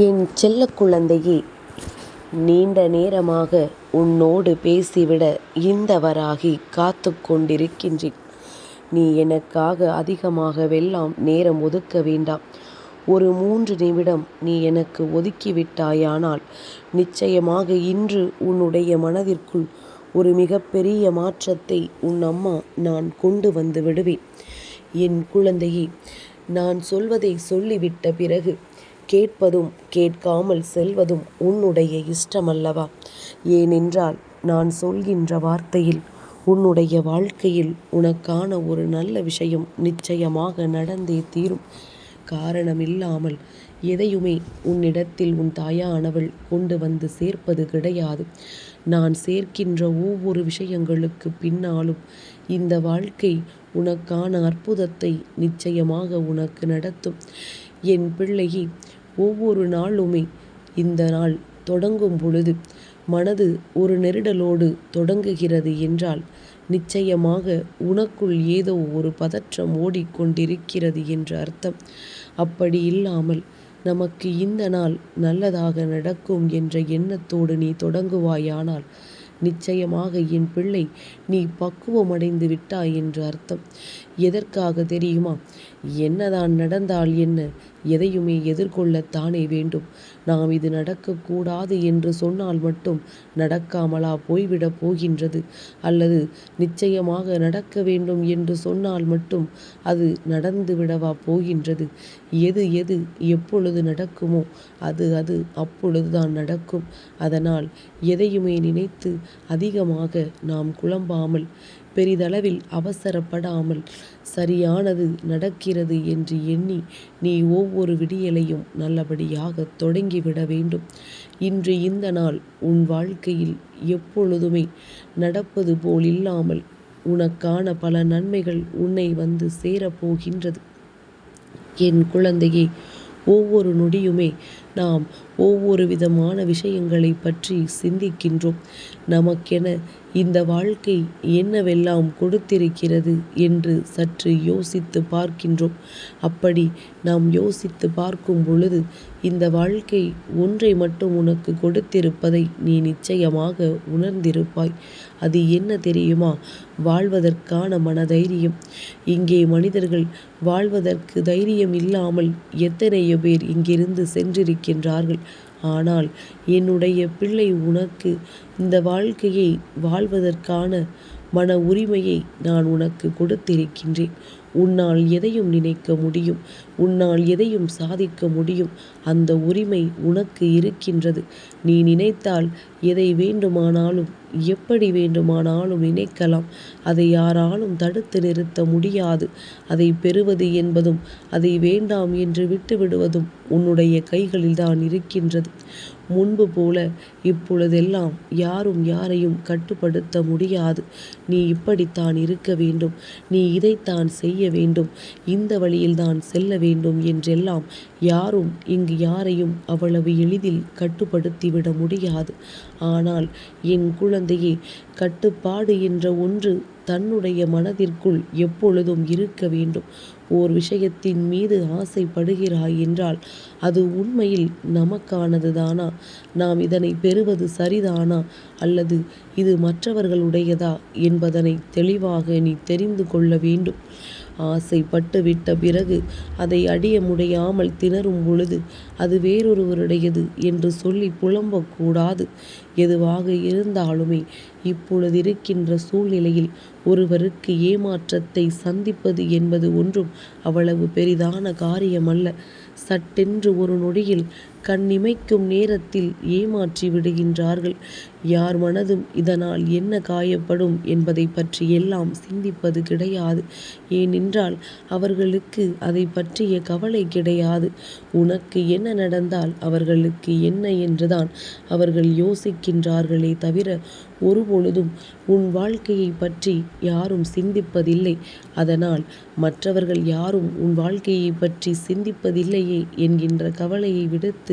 என் செல்ல குழந்தையே நீண்ட நேரமாக உன்னோடு பேசிவிட இந்தவராகி காத்து கொண்டிருக்கின்றேன். நீ எனக்காக அதிகமாகவெல்லாம் நேரம் ஒதுக்க வேண்டாம். ஒரு மூன்று நிமிடம் நீ எனக்கு ஒதுக்கிவிட்டாயானால் நிச்சயமாக இன்று உன்னுடைய மனதிற்குள் ஒரு மிகப்பெரிய மாற்றத்தை உன் அம்மா நான் கொண்டு வந்து விடுவேன். என் குழந்தையே நான் சொல்வதை சொல்லிவிட்ட பிறகு கேட்பதும் கேட்காமல் செல்வதும் உன்னுடைய இஷ்டமல்லவா? ஏனென்றால் நான் சொல்கின்ற வார்த்தையில் உன்னுடைய வாழ்க்கையில் உனக்கான ஒரு நல்ல விஷயம் நிச்சயமாக நடந்தே தீரும். காரணமில்லாமல் எதையுமே உன்னிடத்தில் உன் தாயானவள் கொண்டு வந்து சேர்ப்பது கிடையாது. நான் சேர்க்கின்ற ஒவ்வொரு விஷயங்களுக்குப் பின்னாலும் இந்த வாழ்க்கை உனக்கான அற்புதத்தை நிச்சயமாக உனக்கு நடத்தும். என் பிள்ளையை ஒவ்வொரு நாளுமே இந்த நாள் தொடங்கும் பொழுது மனது ஒரு நெருடலோடு தொடங்குகிறது என்றால் நிச்சயமாக உனக்குள் ஏதோ ஒரு பதற்றம் ஓடிக்கொண்டிருக்கிறது என்று அர்த்தம். அப்படி இல்லாமல் நமக்கு இந்த நாள் நல்லதாக நடக்கும் என்ற எண்ணத்தோடு நீ தொடங்குவாயானால் நிச்சயமாக என் பிள்ளை நீ பக்குவமடைந்து விட்டாய் என்று அர்த்தம். எதற்காக தெரியுமா? என்னதான் நடந்தால் என்ன? எதையுமே எதிர்கொள்ளத்தானே வேண்டும். நாம் இது நடக்கக்கூடாது என்று சொன்னால் மட்டும் நடக்காமலா போய்விடப் போகின்றது? அல்லது நிச்சயமாக நடக்க வேண்டும் என்று சொன்னால் மட்டும் அது நடந்துவிடவா போகின்றது? எது எது எப்பொழுது நடக்குமோ அது அது அப்பொழுதுதான் நடக்கும். அதனால் எதையுமே நினைத்து அதிகமாக நாம் குழம்பாமல் பெரிதளவில் அவசரப்படாமல் சரியானது நடக்கிறது என்று எண்ணி நீ ஒவ்வொரு விடியலையும் நல்லபடியாக தொடங்கிவிட வேண்டும். இன்று இந்த நாள் உன் வாழ்க்கையில் எப்பொழுதுமே நடப்பது போலில்லாமல் உனக்கான பல நன்மைகள் உன்னை வந்து சேரப்போகின்றது. என் குழந்தையே ஒவ்வொரு நொடியுமே நாம் ஒவ்வொரு விதமான விஷயங்களைப் பற்றி சிந்திக்கின்றோம். நமக்கென இந்த வாழ்க்கை என்னவெல்லாம் கொடுத்திருக்கிறது என்று சற்று யோசித்து பார்க்கின்றோம். அப்படி நாம் யோசித்துப் பார்க்கும் பொழுது இந்த வாழ்க்கை ஒன்றை மட்டும் உனக்கு கொடுத்திருப்பதை நீ நிச்சயமாக உணர்ந்திருப்பாய். அது என்ன தெரியுமா? வாழ்வதற்கான மனதைரியம். இங்கே மனிதர்கள் வாழ்வதற்கு தைரியம் இல்லாமல் எத்தனையோ பேர் இங்கிருந்து இருக்கின்றார்கள். ஆனால் என்னுடைய பிள்ளை உனக்கு இந்த வாழ்க்கையை வாழ்வதற்கான மன உரிமையை நான் உனக்கு கொடுத்திருக்கின்றேன். உன்னால் எதையும் நினைக்க முடியும். உன்னால் எதையும் சாதிக்க முடியும். அந்த உரிமை உனக்கு இருக்கின்றது. நீ நினைத்தால் எதை வேண்டுமானாலும் எப்படி வேண்டுமானாலும் நினைக்கலாம். அதை யாராலும் தடுத்து நிறுத்த முடியாது. அதை பெறுவது என்பதும் அதை வேண்டாம் என்று விட்டுவிடுவதும் உன்னுடைய கைகளில்தான் இருக்கின்றது. முன்பு போல இப்பொழுதெல்லாம் யாரும் யாரையும் கட்டுப்படுத்த முடியாது. நீ இப்படித்தான் இருக்க வேண்டும். நீ இதைத்தான் செய்ய வேண்டும். இந்த வழியில்தான் செல்ல வேண்டும் என்றெல்லாம் யாரும் இங்கு யாரையும் அவ்வளவு எளிதில் கட்டுப்படுத்திவிட முடியாது. ஆனால் என் குழந்தையே கட்டுப்பாடு என்ற ஒன்று தன்னுடைய மனதிற்குள் எப்பொழுதும் இருக்க வேண்டும். ஓர் விஷயத்தின் மீது ஆசைப்படுகிறாய் என்றால் அது உண்மையில் நமக்கானதுதானா? நாம் இதனை பெறுவது சரிதானா? அல்லது இது மற்றவர்களுடையதா என்பதனை தெளிவாக நீ தெரிந்து கொள்ள வேண்டும். ஆசைப்பட்டுவிட்ட பிறகு அதை அடைய முடியாமல் திணறும் பொழுது அது வேறொருவருடையது என்று சொல்லி புலம்பக்கூடாது எதுவாக இருந்தாலுமே இப்பொழுதிருக்கின்ற சூழ்நிலையில் ஒருவருக்கு ஏமாற்றத்தை சந்திப்பது என்பது ஒன்றும் அவ்வளவு பெரிதான காரியமல்ல. சட்டென்று ஒரு நொடியில் கண்ணிமைக்கும் நேரத்தில் ஏமாற்றி விடுகின்றார்கள். யார் மனதும் இதனால் என்ன காயப்படும் என்பதைப் பற்றியெல்லாம் சிந்திப்பது கிடையாது. ஏனென்றால் அவர்களுக்கு அதை பற்றிய கவலை கிடையாது. உனக்கு என்ன நடந்தால் அவர்களுக்கு என்ன என்றுதான் அவர்கள் யோசிக்கின்றார்களே தவிர ஒருபொழுதும் உன் வாழ்க்கையை பற்றி யாரும் சிந்திப்பதில்லை. அதனால் மற்றவர்கள் யாரும் உன் வாழ்க்கையைப் பற்றி சிந்திப்பதில்லையே என்கின்ற கவலையை விடுத்து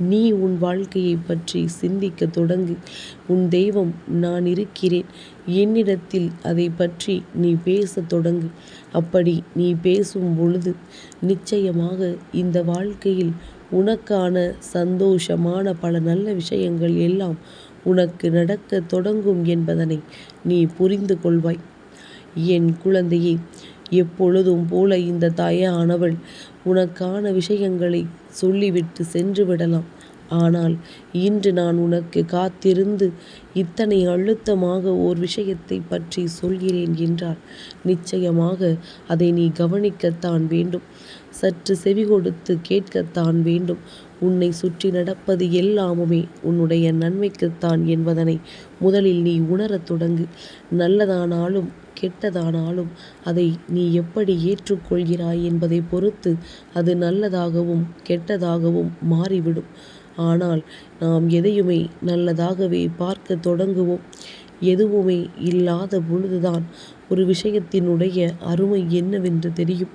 நீ உன் வாழ்க்கையை பற்றி சிந்திக்க தொடங்கு. உன் தெய்வம் நான் இருக்கிறேன். என்னிடத்தில் அதை பற்றி நீ பேச தொடங்கு. அப்படி நீ பேசும் பொழுது நிச்சயமாக இந்த வாழ்க்கையில் உனக்கான சந்தோஷமான பல நல்ல விஷயங்கள் எல்லாம் உனக்கு நடக்கத் தொடங்கும் என்பதனை நீ புரிந்து கொள்வாய். என் குழந்தையே எப்பொழுதும் போல இந்த தாயானவள் உனக்கான விஷயங்களை சொல்லிவிட்டு சென்று விடலாம். ஆனால் இன்று நான் உனக்கு காத்திருந்து இத்தனை அழுத்தமாக ஓர் விஷயத்தைப் பற்றி சொல்கிறேன் என்றால் நிச்சயமாக அதை நீ கவனிக்கத்தான் வேண்டும். சற்று செவிகொடுத்துக் கேட்கத்தான் வேண்டும். உன்னை சுற்றி நடப்பது எல்லாமுமே உன்னுடைய நன்மைக்குத்தான் என்பதனை முதலில் நீ உணரத் தொடங்கு. நல்லதானாலும் கெட்டதானாலும் அதை நீ எப்படி ஏற்றுக்கொள்கிறாய் என்பதை பொறுத்து அது நல்லதாகவும் கெட்டதாகவும் மாறிவிடும். ஆனால் நாம் எதையுமே நல்லதாகவே பார்க்க தொடங்குவோம். எதுவுமே இல்லாத பொழுதுதான் ஒரு விஷயத்தினுடைய அருமை என்னவென்று தெரியும்.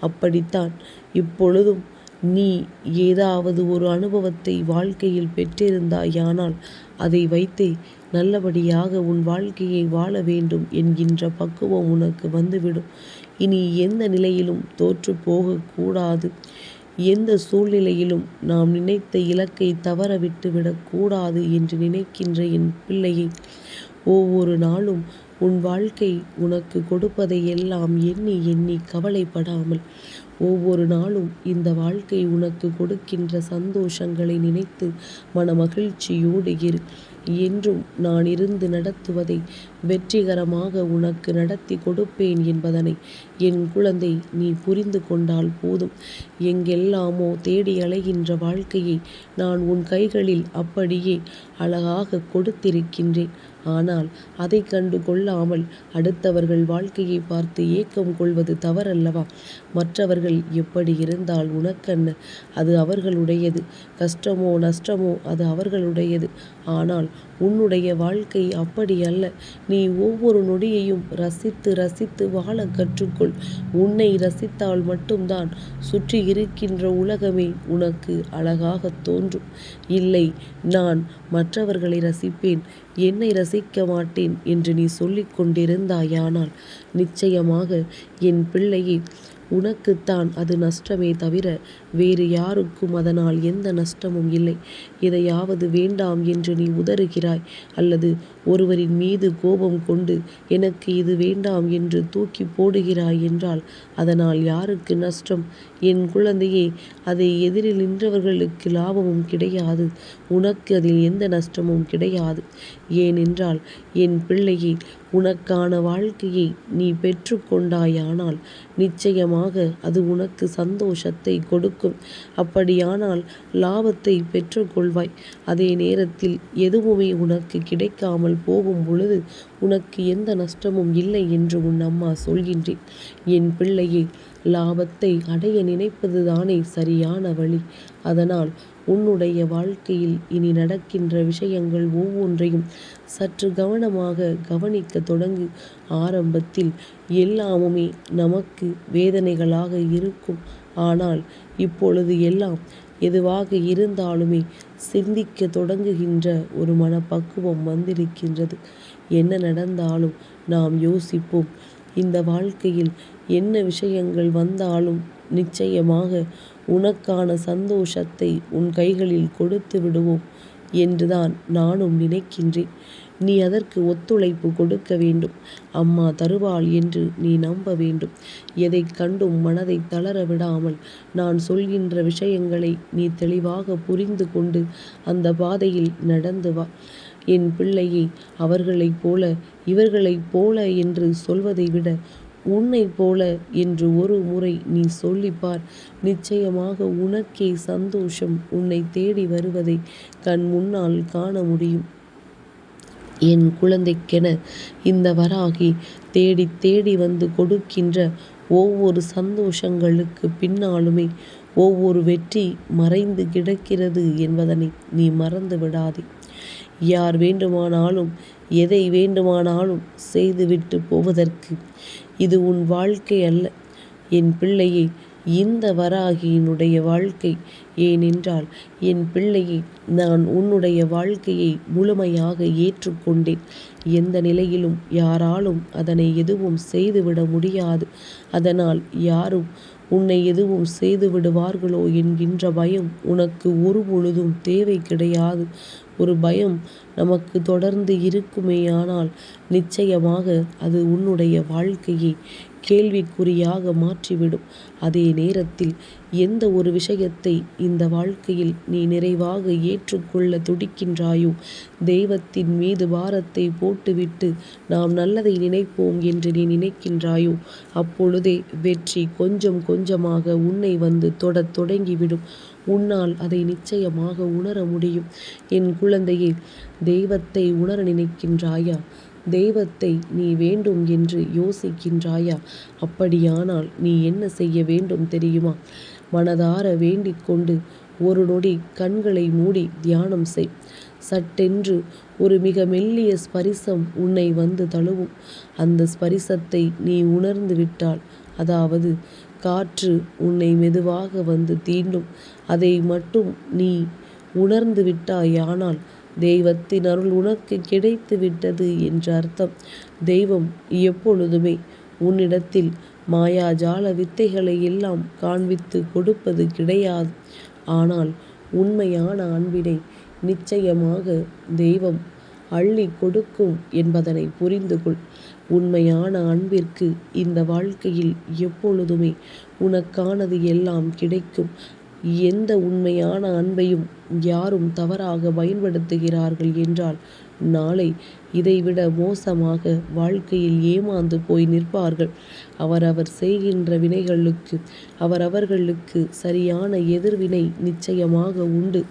அப்படித்தான் இப்பொழுதும் நீ ஏதாவது ஒரு அனுபவத்தை வாழ்க்கையில் பெற்றிருந்தாயானால் அதை வைத்தே நல்லபடியாக உன் வாழ்க்கையை வாழ வேண்டும் என்கின்ற பக்குவம் உனக்கு வந்துவிடும். இனி எந்த நிலையிலும் தோற்று போகக்கூடாது கூடாது. சூழ்நிலையிலும் நாம் நினைத்த இலக்கை தவற விட்டுவிடக்கூடாது என்று நினைக்கின்ற என் பிள்ளையை ஒவ்வொரு நாளும் உன் வாழ்க்கை உனக்கு கொடுப்பதை எல்லாம் எண்ணி எண்ணி கவலைப்படாமல் ஒவ்வொரு நாளும் இந்த வாழ்க்கை உனக்கு கொடுக்கின்ற சந்தோஷங்களை நினைத்து மனமகிழ்ச்சியோடு இரு. என்றும் நான் இருந்து நடத்துவதை வெற்றிகரமாக உனக்கு நடத்தி கொடுப்பேன் என்பதனை என் குழந்தை நீ புரிந்து கொண்டால் போதும். எங்கெல்லாமோ தேடி அலைகின்ற வாழ்க்கையை நான் உன் கைகளில் அப்படியே அழகாக கொடுத்திருக்கின்றேன். ஆனால் அதை கண்டு கொள்ளாமல் அடுத்தவர்கள் வாழ்க்கையை பார்த்து ஏக்கம் கொள்வது தவறல்லவா? மற்றவர்கள் எப்படி இருந்தால் உனக்கென்ன? அது அவர்களுடையது. கஷ்டமோ நஷ்டமோ அது அவர்களுடையது. ஆனால் உன்னுடைய வாழ்க்கை அப்படி அல்ல நீ ஒவ்வொரு நொடியையும் ரசித்து ரசித்து வாழக் கற்றுக்கொள். உன்னை ரசித்தால் மட்டும்தான் சுற்றி இருக்கின்ற உலகமே உனக்கு அழகாக தோன்றும். இல்லை நான் மற்றவர்களை ரசிப்பேன் என்னை ரசிக்க மாட்டேன் என்று நீ சொல்லிக் கொண்டிருந்தாயானால் நிச்சயமாக என் பிள்ளையை உனக்குத்தான் அது நஷ்டமே தவிர வேறு யாருக்கும் அதனால் எந்த நஷ்டமும் இல்லை. எதையாவது வேண்டாம் என்று நீ உதறுகிறாய் அல்லது ஒருவரின் மீது கோபம் கொண்டு எனக்கு இது வேண்டாம் என்று தூக்கிப் போடுகிறாய் என்றால் அதனால் யாருக்கு நஷ்டம்? என் குழந்தையே அதை எதிரில் நின்றவர்களுக்கு லாபமும் கிடையாது. உனக்கு அதில் எந்த நஷ்டமும் கிடையாது. ஏனென்றால் என் பிள்ளையே உனக்கான வாழ்க்கையை நீ பெற்றுக்கொண்டாயானால் நிச்சயமாக அது உனக்கு சந்தோஷத்தை கொடுக்கும். அப்படியானால் லாபத்தை பெற்றுக்கொள் கொள்வாய். அதே நேரத்தில் எதுவுமே உனக்கு கிடைக்காமல் போகும் பொழுது உனக்கு எந்த நஷ்டமும் இல்லை என்று உன் அம்மா சொல்கின்றேன். என் பிள்ளையை லாபத்தை அடைய நினைப்பதுதானே சரியான வழி. அதனால் உன்னுடைய வாழ்க்கையில் இனி நடக்கின்ற விஷயங்கள் ஒவ்வொன்றையும் சற்று கவனமாக கவனிக்க தொடங்கு. ஆரம்பத்தில் எல்லாமுமே நமக்கு வேதனைகளாக இருக்கும். ஆனால் இப்பொழுது எல்லாம் எதுவாக இருந்தாலுமே சிந்திக்க தொடங்குகின்ற ஒரு மனப்பக்குவம் வந்திருக்கின்றது. என்ன நடந்தாலும் நாம் யோசிப்போம். இந்த வாழ்க்கையில் என்ன விஷயங்கள் வந்தாலும் நிச்சயமாக உனக்கான சந்தோஷத்தை உன் கைகளில் கொடுத்து விடுவோம் என்றுதான் நானும் நினைக்கின்றேன். நீ அதற்கு ஒத்துழைப்பு கொடுக்க வேண்டும். அம்மா தருவாள் என்று நீ நம்ப வேண்டும். எதை கண்டும் மனதை தளர விடாமல் நான் சொல்கின்ற விஷயங்களை நீ தெளிவாக புரிந்து கொண்டு அந்த பாதையில் நடந்து வா. என் பிள்ளையை அவர்களைப் போல இவர்களைப் போல என்று சொல்வதை விட உன்னைப் போல என்று ஒரு முறை நீ சொல்லிப்பார் நிச்சயமாக உனக்கே சந்தோஷம் உன்னை தேடி வருவதை கண் முன்னால் காண முடியும். என் குழந்தைக்கென இந்த வராகி தேடித் தேடி வந்து கொடுக்கின்ற ஒவ்வொரு சந்தோஷங்களுக்கு பின்னாலுமே ஒவ்வொரு வெற்றி மறைந்து கிடக்கிறது என்பதனை நீ மறந்து விடாதே. யார் வேண்டுமானாலும் எதை வேண்டுமானாலும் செய்துவிட்டு போவதற்கு இது உன் வாழ்க்கை அல்ல. என் பிள்ளையை இந்த வராகியினுடைய வாழ்க்கை. ஏனென்றால் என் பிள்ளையை நான் உன்னுடைய வாழ்க்கையை முழுமையாக ஏற்றுக்கொண்டேன் எந்த நிலையிலும் யாராலும் அதனை எதுவும் செய்துவிட முடியாது. அதனால் யாரும் உன்னை எதுவும் செய்து விடுவார்களோ என்கின்ற பயம் உனக்கு ஒரு பொழுதும் தேவை கிடையாது. ஒரு பயம் நமக்கு தொடர்ந்து இருக்குமேயானால் நிச்சயமாக அது உன்னுடைய வாழ்க்கையை கேள்விக்குறியாக மாற்றிவிடும். அதே நேரத்தில் எந்த ஒரு விஷயத்தை இந்த வாழ்க்கையில் நீ நிறைவாக ஏற்றுக்கொள்ள துடிக்கின்றாயோ தெய்வத்தின் மீது பாரத்தை போட்டுவிட்டு நாம் நல்லதை நினைப்போம் என்று நீ நினைக்கின்றாயோ அப்பொழுதே வெற்றி கொஞ்சம் கொஞ்சமாக உன்னை வந்து தொடத் தொடங்கிவிடும். உன்னால் அதை நிச்சயமாக உணர முடியும். என் குழந்தையே தெய்வத்தை உணர நினைக்கின்றாயா? தெய்வத்தை நீ வேண்டும் என்று யோசிக்கின்றாயா? அப்படியானால் நீ என்ன செய்ய வேண்டும் தெரியுமா? மனதார வேண்டிக் கொண்டு ஒரு நொடி கண்களை மூடி தியானம் செய். சட்டென்று ஒரு மிக மெல்லிய ஸ்பரிசம் உன்னை வந்து தழுவும். அந்த ஸ்பரிசத்தை நீ உணர்ந்து விட்டால் அதாவது காற்று உன்னை மெதுவாக வந்து தீண்டும். அதை மட்டும் நீ உணர்ந்து விட்டாயானால் தெய்வத்தின் அருள் உனக்கு கிடைத்து விட்டது என்று அர்த்தம். தெய்வம் எப்பொழுதுமே உன்னிடத்தில் மாயாஜால வித்தைகளை எல்லாம் காண்பித்து கொடுப்பது கிடையாது. ஆனால் உண்மையான அன்பினை நிச்சயமாக தெய்வம் அள்ளி கொடுக்கும் என்பதனை புரிந்து கொள். உண்மையான அன்பிற்கு இந்த வாழ்க்கையில் எப்பொழுதுமே உனக்கானது எல்லாம் கிடைக்கும். எந்த உண்மையான அன்பையும் யாரும் தவறாக பயன்படுத்துகிறார்கள் என்றால் நாளை இதைவிட மோசமாக வாழ்க்கையில் ஏமாந்து போய் நிற்பார்கள். அவரவர் செய்கின்ற வினைகளுக்கு அவரவர்களுக்கு சரியான எதிர்வினை நிச்சயமாக உண்டு.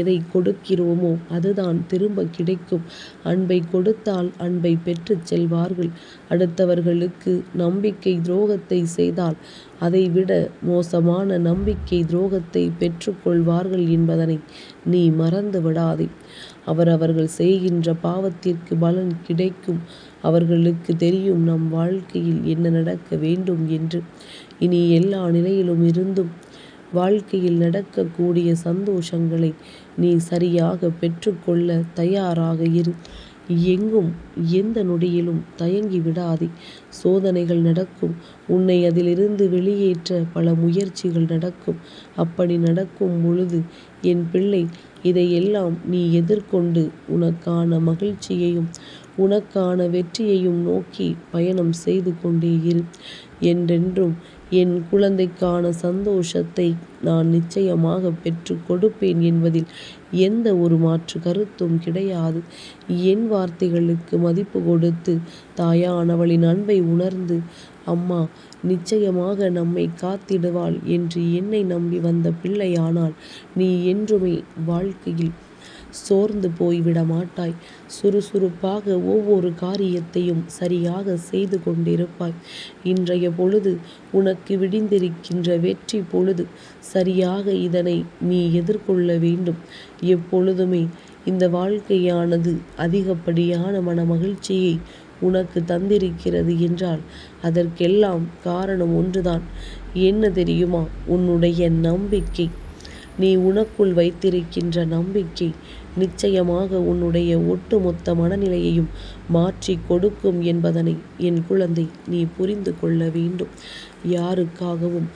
எதை கொடுக்கிறோமோ அதுதான் திரும்ப கிடைக்கும். அன்பை கொடுத்தால் அன்பை பெற்றுச் செல்வார்கள். அடுத்தவர்களுக்கு நம்பிக்கை துரோகத்தை செய்தால் அதைவிட மோசமான நம்பிக்கை துரோகத்தை பெற்றுக்கொள்வார்கள் என்பதனை நீ மறந்து விடாதே. அவரவர்கள் செய்கின்ற பாவத்திற்கு பலன் கிடைக்கும். அவர்களுக்கு தெரியும் நம் வாழ்க்கையில் என்ன நடக்க வேண்டும் என்று. இனி எல்லா நிலையிலும் இருந்தும் வாழ்க்கையில் நடக்கக்கூடிய சந்தோஷங்களை நீ சரியாக பெற்றுக்கொள்ள தயாராக இரு. எங்கும் எந்த நொடியிலும் தயங்கி விடாதே. சோதனைகள் நடக்கும். உன்னை அதிலிருந்து வெளியேற்ற பல முயற்சிகள் நடக்கும். அப்படி நடக்கும் பொழுது என் பிள்ளை இதையெல்லாம் நீ எதிர்கொண்டு உனக்கான மகிழ்ச்சியையும் உனக்கான வெற்றியையும் நோக்கி பயணம் செய்து கொண்டே இரு. என்றென்றும் என் குழந்தைக்கான சந்தோஷத்தை நான் நிச்சயமாக பெற்று கொடுப்பேன் என்பதில் எந்த ஒரு மாற்று கருத்தும் கிடையாது. என் வார்த்தைகளுக்கு மதிப்பு கொடுத்து தாயானவளின் அன்பை உணர்ந்து அம்மா நிச்சயமாக நம்மை காத்திடுவாள் என்று என்னை நம்பி வந்த பிள்ளையானால் நீ என்றுமே வாழ்க்கையில் சோர்ந்து போய் விடமாட்டாய். சுறுசுறுப்பாக ஒவ்வொரு காரியத்தையும் சரியாக செய்து கொண்டிருப்பாய். இன்றைய பொழுது உனக்கு விடிந்திருக்கின்ற வெற்றி பொழுது. சரியாக இதனை நீ எதிர்கொள்ள வேண்டும். எப்பொழுதுமே இந்த வாழ்க்கையானது அதிகப்படியான மன மகிழ்ச்சியை உனக்கு தந்திருக்கிறது என்றால் அதற்கெல்லாம் காரணம் ஒன்றுதான். என்ன தெரியுமா? உன்னுடைய நம்பிக்கை. நீ உனக்குள் வைத்திருக்கின்ற நம்பிக்கை நிச்சயமாக உன்னுடைய ஒட்டுமொத்த மனநிலையையும் மாற்றிக் கொடுக்கும் என்பதனை என் குழந்தை நீ புரிந்து கொள்ள வேண்டும். யாருக்காகவும்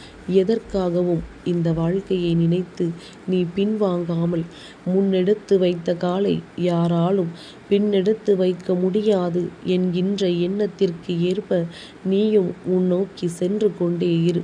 எதற்காகவும் இந்த வாழ்க்கையை நினைத்து நீ பின்வாங்காமல் முன்னெடுத்து வைத்த காலை யாராலும் பின்னெடுத்து வைக்க முடியாது என்கின்ற எண்ணத்திற்கு ஏற்ப நீயும் முன்னோக்கி சென்று கொண்டே இரு.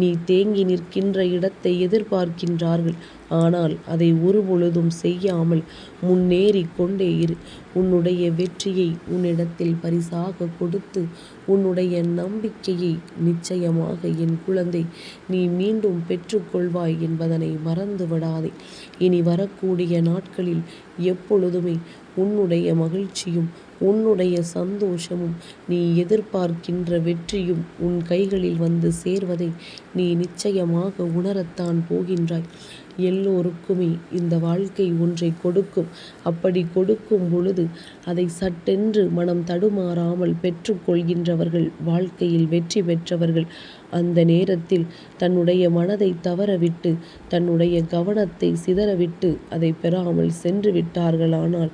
நீ தேங்கி நிற்கின்ற இடத்தை எதிர்பார்க்கின்றார்கள். ஆனால் அதை ஒருபொழுதும் செய்யாமல் முன்னேறிக் கொண்டே இரு. உன்னுடைய வெற்றியை உன்னிடத்தில் பரிசாக கொடுத்து உன்னுடைய நம்பிக்கையை நிச்சயமாக என் குழந்தை நீ மீண்டும் பெற்றுக்கொள்வாய் என்பதனை மறந்து விடாதே. இனி வரக்கூடிய நாட்களில் எப்பொழுதுமே உன்னுடைய மகிழ்ச்சியும் உன்னுடைய சந்தோஷமும் நீ எதிர்பார்க்கின்ற வெற்றியும் உன் கைகளில் வந்து சேர்வதை நீ நிச்சயமாக உணரத்தான் போகின்றாய். எல்லோருக்குமே இந்த வாழ்க்கை ஒன்றை கொடுக்கும். அப்படி கொடுக்கும் பொழுது அதை சட்டென்று மனம் தடுமாறாமல் பெற்றுக் கொள்கின்றவர்கள் வாழ்க்கையில் வெற்றி பெற்றவர்கள். அந்த நேரத்தில் தன்னுடைய மனதை தவறவிட்டு தன்னுடைய கவனத்தை சிதறவிட்டு அதை பெறாமல் சென்று விட்டார்களானால்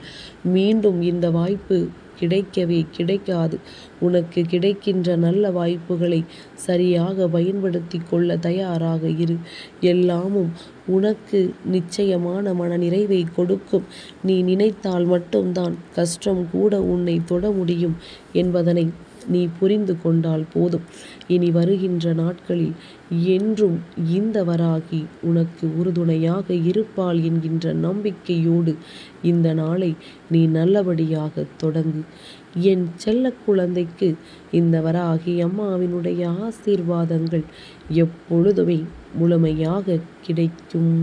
மீண்டும் இந்த வாய்ப்பு கிடைக்கவே கிடைக்காது. உனக்கு கிடைக்கின்ற நல்ல வாய்ப்புகளை சரியாக பயன்படுத்தி கொள்ள தயாராக இரு. எல்லாமும் உனக்கு நிச்சயமான மன நிறைவை கொடுக்கும். நீ நினைத்தால் மட்டும்தான் கஷ்டம் கூட உன்னை தொட முடியும் என்பதனை நீ புரிந்து கொண்டால் போதும். இனி வருகின்ற நாட்களில் என்றும் இந்த வராகி உனக்கு உறுதுணையாக இருப்பாள் என்கின்ற நம்பிக்கையோடு இந்த நாளை நீ நல்லபடியாக தொடங்கு. என் செல்ல குழந்தைக்கு இந்த வராகி அம்மாவினுடைய ஆசீர்வாதங்கள் எப்பொழுதுமே முழுமையாக கிடைக்கும்.